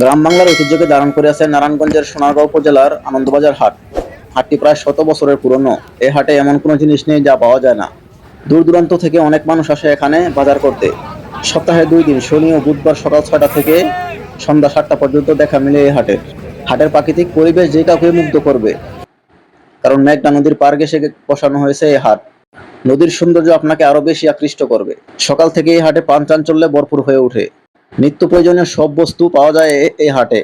গ্রাম বাংলার ঐতিহ্যকে ধারণ করে আছে নারায়ণগঞ্জের সোনারগাঁও উপজেলার আনন্দবাজার হাট। হাটটি প্রায় শত বছরের পুরনো। এ হাটে এমন কোনো জিনিস নেই যা পাওয়া যায় না। দূর দূরান্ত থেকে অনেক মানুষ আসে এখানে বাজার করতে। সপ্তাহে দুই দিন, শনি ও বুধবার সকাল ছয়টা থেকে সন্ধ্যা সাতটা পর্যন্ত দেখা মিলে এই হাটের হাটের প্রাকৃতিক পরিবেশ যে কাউকে মুগ্ধ করবে। কারণ মেঘনা নদীর পার ঘেসে বসানো হয়েছে এই হাট। নদীর সৌন্দর্য আপনাকে আরও বেশি আকৃষ্ট করবে। সকাল থেকে এই হাটে পান চাঞ্চল্যে ভরপুর হয়ে ওঠে। নিত্য প্রয়োজনীয় সব বস্তু পাওয়া যায় এই হাটে।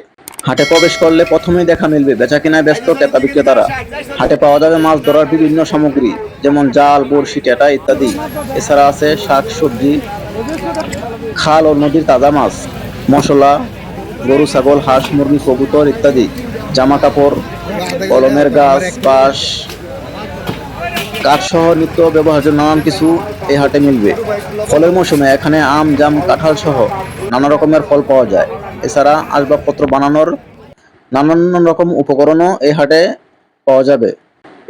হাটে প্রবেশ করলে প্রথমেই দেখা মিলবে বেচা কেনায় ব্যস্ত ক্রেতা বিক্রেতারা। হাটে পাওয়া যাবে মাছ ধরার বিভিন্ন সামগ্রী, যেমন জাল, বড়শি, টেটা ইত্যাদি। এছাড়া আছে শাক সবজি খাল ও নদীর তাজা মাছ, মশলা, গরু, ছাগল, হাঁস, মুরগি, কবুতর ইত্যাদি। জামা কাপড় কলমের গাছ, বাঁশ, কাঠসহ নিত্য ব্যবহার্য নানান কিছু এই হাটে মিলবে। ফলের মৌসুমে এখানে আম, জাম, কাঁঠাল সহ নানা রকমের ফল পাওয়া যায়। এছাড়া আসবাবপত্র বানানোর নানান রকম উপকরণও এই হাটে পাওয়া যাবে।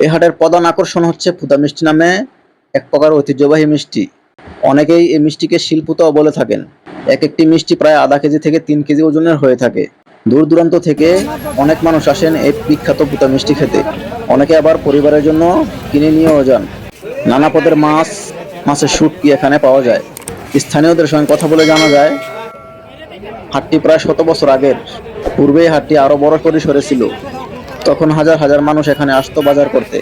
এই হাটের প্রধান আকর্ষণ হচ্ছে পুতা মিষ্টি নামে এক প্রকার ঐতিহ্যবাহী মিষ্টি। অনেকেই এই মিষ্টিকে শিল্পুতাও বলে থাকেন। এক একটি মিষ্টি প্রায় আধা কেজি থেকে তিন কেজি ওজনের হয়ে থাকে। দূর দূরান্ত থেকে অনেক মানুষ আসেন এই বিখ্যাত পুতা মিষ্টি খেতে। অনেকে আবার পরিবারের জন্য কিনে নিয়েও যান। নানা পদের মাছ, মাছের শুটকি এখানে পাওয়া যায়। স্থানীয়দের সঙ্গে কথা বলে জানা যায় হাটটি প্রায় শত বছর আগের। পূর্বেই হাটটি আরও বড় পরিসরে ছিল। তখন হাজার হাজার মানুষ এখানে আসতো বাজার করতে।